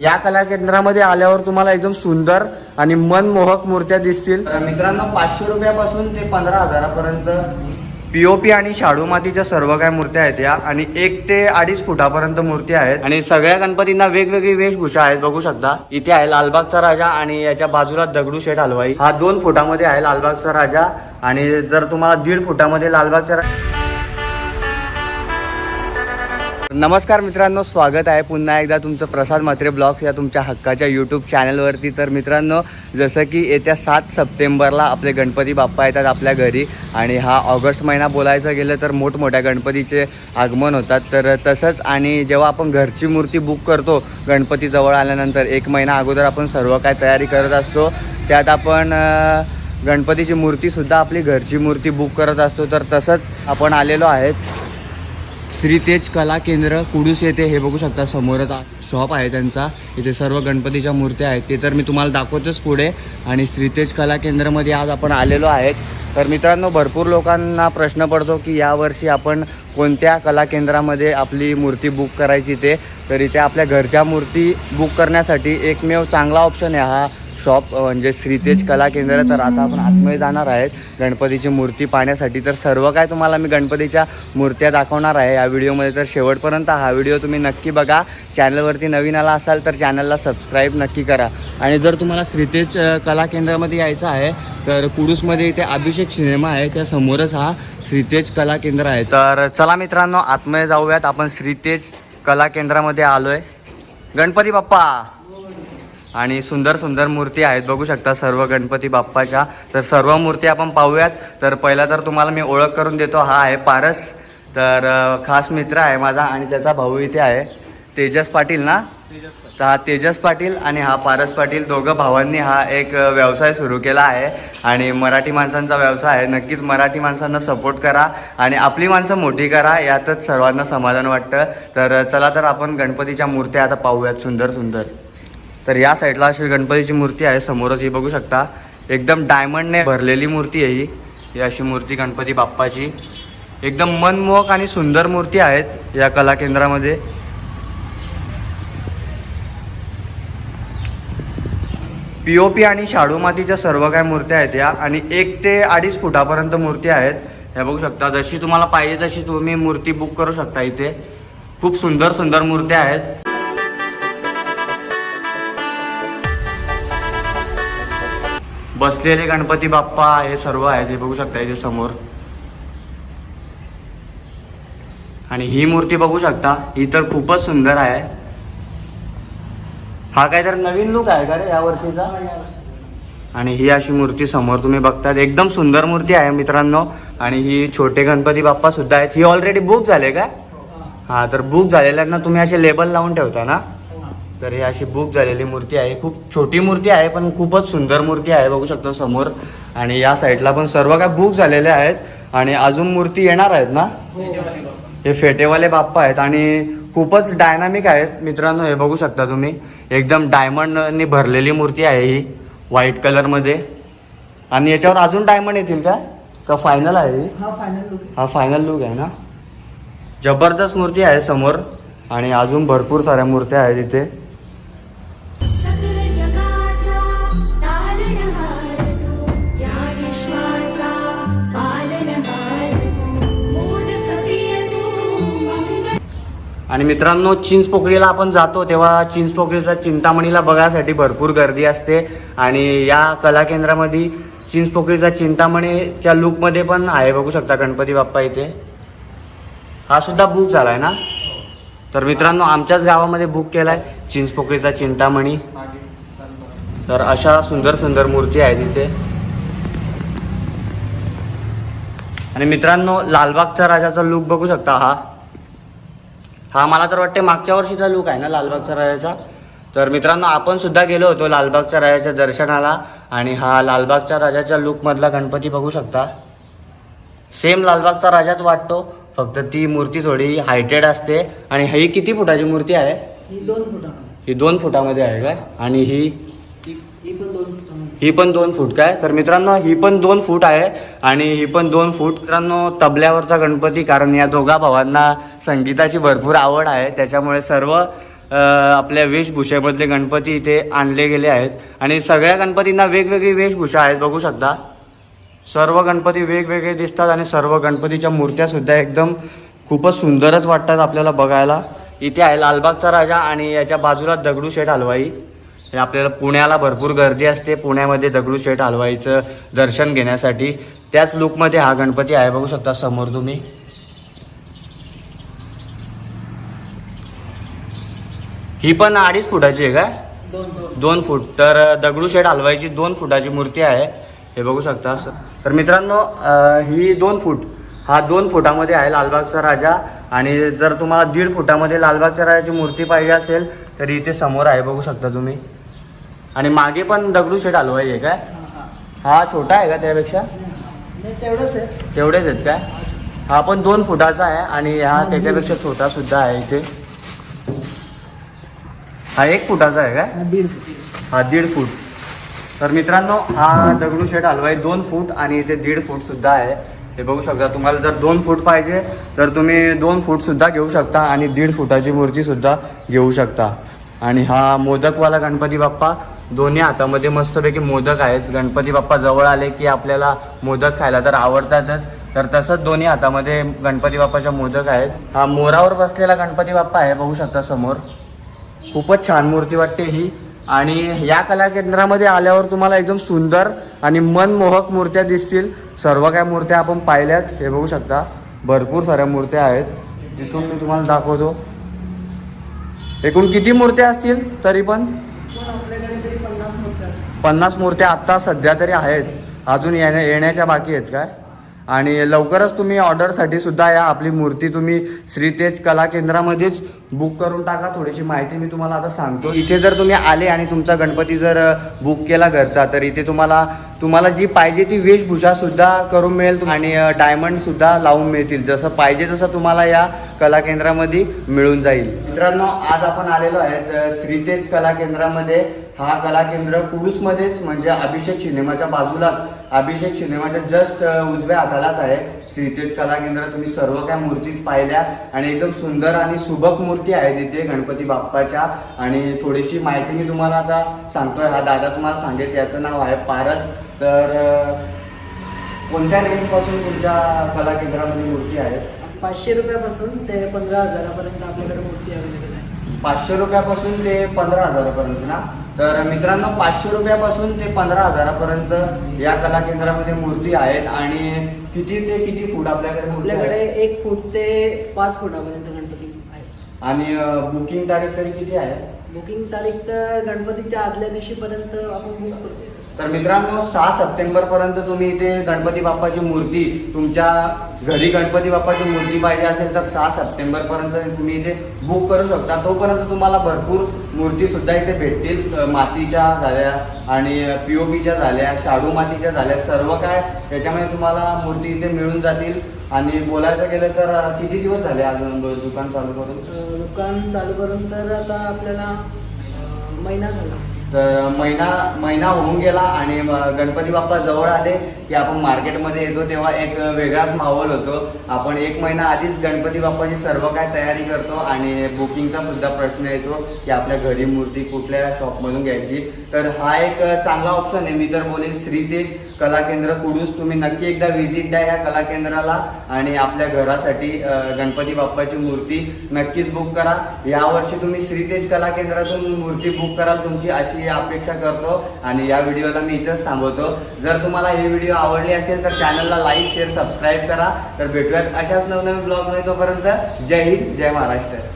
या कला केंद्रामध्ये आल्यावर तुम्हाला एकदम सुंदर आणि मनमोहक मूर्त्या दिसतील. तर मित्रांनो पाचशे रुपयापासून ते पंधरा हजारापर्यंत पीओपी आणि शाडू मातीच्या सर्व काय मूर्त्या आहेत या. आणि एक ते अडीच फुटापर्यंत मूर्ती आहेत. आणि सगळ्या गणपतींना वेगवेगळी वेशभूषा आहेत बघू शकता. इथे आहे लालबागचा राजा आणि याच्या बाजूला दगडूशेठ हलवाई. हा दोन फुटामध्ये आहे लालबागचा राजा. आणि जर तुम्हाला दीड फुटामध्ये लालबागचा रा- नमस्कार मित्रांनो स्वागत आहे पुन्हा एकदा तुमचं प्रसाद म्हात्रे ब्लॉग्स या तुमच्या हक्काच्या यूट्यूब चॅनलवरती तर मित्रांनो जसं की येत्या सात सप्टेंबरला आपले गणपती बाप्पा येतात आपल्या घरी आणि हा ऑगस्ट महिना बोलायचं गेलं तर मोठमोठ्या गणपतीचे आगमन होतात. तर तसंच आणि जेव्हा आपण घरची मूर्ती बुक करतो गणपतीजवळ आल्यानंतर एक महिना अगोदर आपण सर्व काय तयारी करत असतो. त्यात आपण गणपतीची मूर्तीसुद्धा आपली घरची मूर्ती बुक करत असतो. तर तसंच आपण आलेलो आहेत. श्री तेज कला केंद्र कुडूस येथे हे बघू शकता समोरच शॉप आहे त्यांचा. इथे सर्व गणपतीच्या मूर्त्या आहेत. ते तर मी तुम्हाला दाखवतोच पुढे. आणि श्रीतेज कला केंद्रामध्ये आज आपण आलेलो आहेत. तर मित्रांनो भरपूर लोकांना प्रश्न पडतो की यावर्षी आपण कोणत्या कला केंद्रामध्ये आपली मूर्ती बुक करायची ते. तर इथे आपल्या घरच्या मूर्ती बुक करण्यासाठी एकमेव चांगला ऑप्शन आहे हा शॉप म्हणजे श्रीतेज कला केंद्र तर आता आपण आतमध्ये जाणार आहेत. गणपतीची मूर्ती पाहण्यासाठी. तर सर्व काय तुम्हाला मी गणपतीच्या मूर्त्या दाखवणार आहे. या व्हिडिओमध्ये तर शेवटपर्यंत हा व्हिडिओ तुम्ही नक्की बघा. चॅनलवरती नवीन आला असाल तर चॅनलला सबस्क्राईब नक्की करा. आणि जर तुम्हाला श्रीतेज कला केंद्रामध्ये यायचं आहे तर कुडूसमध्ये इथे अभिषेक सिनेमा आहे. त्या समोरच हा श्रीतेज कला केंद्र आहे. तर चला मित्रांनो आतमध्ये जाऊयात. आपण श्रीतेज कला केंद्रामध्ये आलोय. गणपती बाप्पा! आणि सुंदर सुंदर मूर्ती आहेत. बघू शकता सर्व गणपती बाप्पाच्या. तर सर्व मूर्ती आपण पाहूयात. तर पहिला तर तुम्हाला मी ओळख करून देतो. हा आहे पारस. तर खास मित्र आहे माझा आणि त्याचा भाऊ इथे आहे. तेजस पाटील ना? तर हा तेजस पाटील आणि हा पारस पाटील दोघं भावांनी हा एक व्यवसाय सुरू केला आहे. आणि मराठी माणसांचा व्यवसाय आहे. नक्कीच मराठी माणसांना सपोर्ट करा आणि आपली माणसं मोठी करा यातच सर्वांना समाधान वाटतं. तर चला तर आपण गणपतीच्या मूर्त्या आता पाहूयात सुंदर सुंदर. तर या साईडला अशी गणपतीची मूर्ती आहे समोरच ही बघू शकता. एकदम डायमंडने भरलेली मूर्ती आहे ही. ही अशी मूर्ती गणपती बाप्पाची. एकदम मनमोहक आणि सुंदर मूर्ती आहेत या कला केंद्रामध्ये. पी ओ पी आणि शाडू मातीच्या सर्व काय मूर्त्या आहेत या. आणि एक ते अडीच फुटापर्यंत मूर्ती आहेत. ह्या बघू शकता जशी तुम्हाला पाहिजे तशी तुम्ही मूर्ती बुक करू शकता इथे. खूप सुंदर सुंदर मूर्त्या आहेत. बसलेले गणपती बाप्पा हे सर्व आहे ते बघू शकता इथे समोर. आणि ही मूर्ती बघू शकता ही तर खूपच सुंदर आहे. हा काहीतरी नवीन लुक आहे का रे या वर्षीचा? आणि ही अशी मूर्ती समोर तुम्ही बघतात एकदम सुंदर मूर्ती आहे मित्रांनो. आणि ही छोटे गणपती बाप्पा सुद्धा आहेत. ही ऑलरेडी बुक झाले का? हा तर बुक झालेल्यांना तुम्ही असे लेबल लावून ठेवता ना? तर ही अशी बुक झालेली मूर्ती आहे. खूप छोटी मूर्ती आहे पण खूपच सुंदर मूर्ती आहे. बघू शकतो समोर. आणि या साईडला पण सर्व काय बुक झालेले आहेत. आणि अजून मूर्ती येणार आहेत ना? हे फेटेवाले बाप्पा आहेत. आणि खूपच डायनामिक आहेत. मित्रांनो हे बघू शकता तुम्ही. एकदम डायमंडनी भरलेली मूर्ती आहे ही व्हाईट कलरमध्ये आणि याच्यावर अजून डायमंड येतील का? का फायनल आहे ही? फायनल लुक फायनल लुक आहे ना? जबरदस्त मूर्ती आहे समोर. आणि अजून भरपूर साऱ्या मूर्त्या आहेत इथे. आणि मित्रांनो चिंच पोकळीला आपण जातो तेव्हा चिंच पोकळीचा चिंतामणीला बघायसाठी भरपूर गर्दी असते. आणि या कला केंद्रामध्ये चिंच पोकळीचा चिंतामणीच्या लुकमध्ये पण आहे. बघू शकता गणपती बाप्पा इथे. हा सुद्धा बुक आहे ना? तर मित्रांनो आमच्याच गावामध्ये बुक केला आहे चिंच पोकळीचा चिंतामणी. तर अशा सुंदर सुंदर मूर्ती आहेत इथे. आणि मित्रांनो लालबागचा राजाचा लुक बघू शकता हा. हा मला तर वाटते मागच्या वर्षीचा लुक आहे ना लालबागच्या राजाचा. तर मित्रांनो आपण सुद्धा गेलो होतो लालबागच्या राजाच्या दर्शनाला आणि हा लालबागच्या राजाच्या लुकमधला गणपती बघू शकता. सेम लालबागचा राजाच वाटतो फक्त ती मूर्ती थोडी हायटेड असते आणि ही किती फुटाची मूर्ती आहे? ही दोन फुटामध्ये. ही दोन फुटामध्ये आहे काय? आणि ही ही पण दोन फूट काय? तर मित्रांनो ही पण दोन फूट आहे आणि ही पण दोन फूट मित्रांनो तबल्यावरचा गणपती कारण या दोघा भावांना संगीताची भरपूर आवड आहे. त्याच्यामुळे सर्व आपल्या वेशभूषेमधले गणपती इथे आणले गेले आहेत. आणि सगळ्या गणपतींना वेगवेगळी वेशभूषा आहेत बघू शकता. सर्व गणपती वेगवेगळे दिसतात आणि सर्व गणपतीच्या मूर्त्या सुद्धा एकदम खूपच सुंदरच वाटतात आपल्याला बघायला. इथे आहे लालबागचा राजा आणि याच्या बाजूला दगडूशेठ हलवाई. आपल्याला पुण्याला भरपूर गर्दी असते. पुण्यामध्ये दगडूशेठ हलवाईचं दर्शन घेण्यासाठी. त्याच लुकमध्ये हा गणपती आहे बघू शकता समोर तुम्ही. ही पण अडीच फुटाची आहे का दोन फूट. तर दगडूशेठ हलवाईची दोन फुटाची मूर्ती आहे. हे बघू शकता असं. तर मित्रांनो ही दोन फूट. हा दोन फुटामध्ये आहे लालबागचा राजा. आणि जर तुम्हाला दीड फुटामध्ये लालबागच्या राजाची मूर्ती पाहिजे असेल तर इथे समोर आहे बघू शकता तुम्ही. आणि मागे पण दगडूशेठ हलवाई आहे काय? हा छोटा आहे का त्यापेक्षा? तेवढंच आहे तेवढेच आहेत काय हा पण दोन फुटाचा आहे आणि हा त्याच्यापेक्षा छोटा सुद्धा आहे इथे. हा एक फुटाचा आहे काय दीड फूट हा दीड फूट. तर मित्रांनो हा दगडूशेठ हलवाई दोन फूट आणि इथे दीड फूट सुद्धा आहे. हे बघू शकता तुम्हाला जर दोन फूट पाहिजे तर तुम्ही दोन फूटसुद्धा घेऊ शकता आणि दीड फुटाची मूर्तीसुद्धा घेऊ शकता. आणि हा मोदकवाला गणपती बाप्पा दोन्ही हातामध्ये मस्तपैकी मोदक आहेत. गणपती बाप्पा जवळ आले की आपल्याला मोदक खायला तर आवडतातच. तर तसंच दोन्ही हातामध्ये गणपती बाप्पाच्या मोदक आहेत. हा मोरावर बसलेला गणपती बाप्पा आहे बघू शकता समोर. खूपच छान मूर्ती वाटते ही. आणि या कला केंद्रामध्ये आल्यावर तुम्हाला एकदम सुंदर आणि मनमोहक मूर्त्या दिसतील. सर्व काय मूर्त्या आपण पाहिल्याच. हे बघू शकता भरपूर साऱ्या मूर्त्या आहेत. इथून मी तुम्हाला दाखवतो. एकूण किती मूर्त्या असतील तरी पण? पन्नास मूर्त्या. पन्नास मूर्त्या आत्ता सध्या तरी आहेत. अजून येण्या येण्याच्या बाकी आहेत काय? आणि लवकरच तुम्ही ऑर्डरसाठी सुद्धा या आपली मूर्ती तुम्ही श्रीतेज कला केंद्रामध्येच बुक करून टाका. थोडीशी माहिती मी तुम्हाला आता सांगतो. इथे जर तुम्ही आले आणि तुमचा गणपती जर बुक केला घरचा तर इथे तुम्हाला तुम्हाला जी पाहिजे ती वेशभूषा सुद्धा करून मिळेल आणि डायमंड सुद्धा लावून मिळतील. जसं पाहिजे तसं तुम्हाला या कला केंद्रामध्ये मिळून जाईल. मित्रांनो आज आपण आलेलो आहेत श्रीतेज कला केंद्रामध्ये. हा कला केंद्र कुडूसमध्येच म्हणजे अभिषेक सिनेमाच्या बाजूलाच अभिषेक सिनेमाच्या जस्ट उजव्या हातालाच आहे. श्रीतेज कला केंद्र तुम्ही सर्व काय मूर्तीच पाहिल्या आणि एकदम सुंदर आणि सुबक मूर्ती आहेत इथे गणपती बाप्पाच्या. आणि थोडीशी माहिती मी तुम्हाला आता सांगतोय. हा दादा तुम्हाला सांगेल याचं नाव आहे पारस. तर कोणत्या रेंजपासून तुमच्या कला केंद्रामध्ये मूर्ती आहेत? पाचशे रुपयापासून ते पंधरा हजारापर्यंत आपल्याकडे मूर्ती अवेलेबल आहे. पाचशे रुपयापासून ते पंधरा हजारापर्यंत ना? तर मित्रांनो पाचशे रुपयापासून ते पंधरा हजारापर्यंत या कला केंद्रामध्ये मूर्ती आहेत आणि किती ते किती फूट आपल्याकडे आपल्याकडे? एक फूट ते पाच फुटापर्यंत गणपती आहे आणि बुकिंग तारीख तरी किती आहे? बुकिंग तारीख तर गणपतीच्या आदल्या दिवशीपर्यंत आपण बुक करतो. तर मित्रांनो सहा सप्टेंबरपर्यंत तुम्ही इथे गणपती बाप्पाची मूर्ती तुमच्या घरी गणपती बाप्पाची मूर्ती पाहिजे असेल तर सहा सप्टेंबरपर्यंत तुम्ही इथे बुक करू शकता. तोपर्यंत तुम्हाला भरपूर मूर्तीसुद्धा इथे भेटतील. मातीच्या झाल्या आणि पी ओ पीच्या झाल्या शाडू मातीच्या झाल्या सर्व काय त्याच्यामध्ये तुम्हाला मूर्ती इथे मिळून जातील. आणि बोलायचं गेलं तर किती दिवस झाले अजून दुकान चालू करून? दुकान चालू करून तर आता आपल्याला महिना झाला. तर महिना महिना होऊन गेला आणि म- गणपती बाप्पा जवळ आले की आपण मार्केटमध्ये येतो तेव्हा एक वेगळाच माहोल होतो. आपण एक महिना आधीच गणपती बाप्पाची सर्व काय तयारी करतो आणि बुकिंगचा सुद्धा प्रश्न येतो की आपल्या घरी मूर्ती कुठल्या शॉपमधून घ्यायची. तर हा एक चांगला ऑप्शन आहे. मी तर बोलेन श्रीतेज कला केंद्र कुडूस तुम्ही नक्की एकदा व्हिजिट द्या या कला केंद्राला आणि आपल्या घरासाठी गणपती बाप्पाची मूर्ती नक्कीच बुक करा. यावर्षी तुम्ही श्रीतेज कला केंद्रातून मूर्ती बुक कराल तुमची अशी अपेक्षा करतो आणि या व्हिडिओला मी इथंच थांबवतो. जर तुम्हाला ही व्हिडिओ आवडली असेल तर चॅनलला लाईक शेअर सबस्क्राईब करा. तर भेटूयात अशाच नवनवीन ब्लॉगमध्ये तोपर्यंत. जय हिंद जय महाराष्ट्र.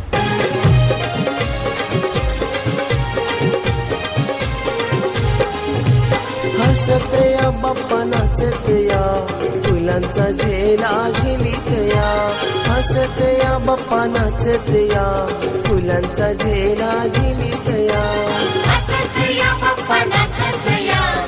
हसतया बाप्पा नाचतया फुलांचा झेला झिलितया हसतया बाप्पा नाचतया फुलांचा झेला झिलितया या. असत या.